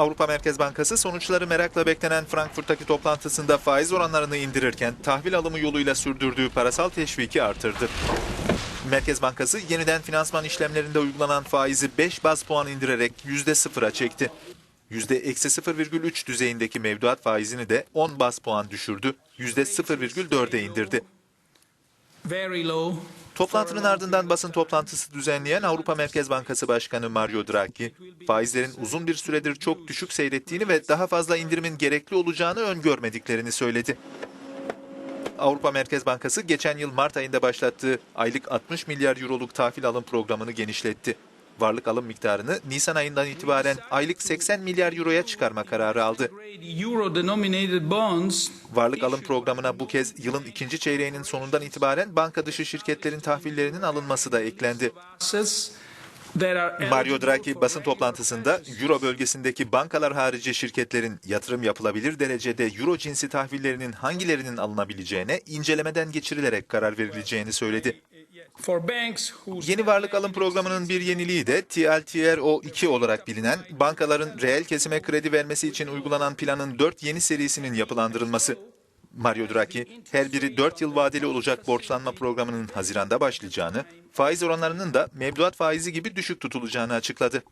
Avrupa Merkez Bankası sonuçları merakla beklenen Frankfurt'taki toplantısında faiz oranlarını indirirken tahvil alımı yoluyla sürdürdüğü parasal teşviki artırdı. Merkez Bankası yeniden finansman işlemlerinde uygulanan faizi 5 baz puan indirerek %0'a çekti. %-0,3 düzeyindeki mevduat faizini de 10 baz puan düşürdü. %0,4'e indirdi. very low. Toplantının ardından basın toplantısı düzenleyen Avrupa Merkez Bankası Başkanı Mario Draghi, faizlerin uzun bir süredir çok düşük seyrettiğini ve daha fazla indirimin gerekli olacağını öngörmediklerini söyledi. Avrupa Merkez Bankası geçen yıl Mart ayında başlattığı aylık 60 milyar euroluk tahvil alım programını genişletti. Varlık alım miktarını Nisan ayından itibaren aylık 80 milyar euroya çıkarma kararı aldı. Varlık alım programına bu kez yılın ikinci çeyreğinin sonundan itibaren banka dışı şirketlerin tahvillerinin alınması da eklendi. Mario Draghi basın toplantısında Euro bölgesindeki bankalar harici şirketlerin yatırım yapılabilir derecede Euro cinsi tahvillerinin hangilerinin alınabileceğine incelemeden geçirilerek karar verileceğini söyledi. For banks whose Yeni varlık alım programının bir yeniliği de TLTRO2 olarak bilinen bankaların reel kesime kredi vermesi için uygulanan planın 4 yeni serisinin yapılandırılması. Mario Draghi, her biri 4 yıl vadeli olacak borçlanma programının Haziran'da başlayacağını, faiz oranlarının da mevduat faizi gibi düşük tutulacağını açıkladı.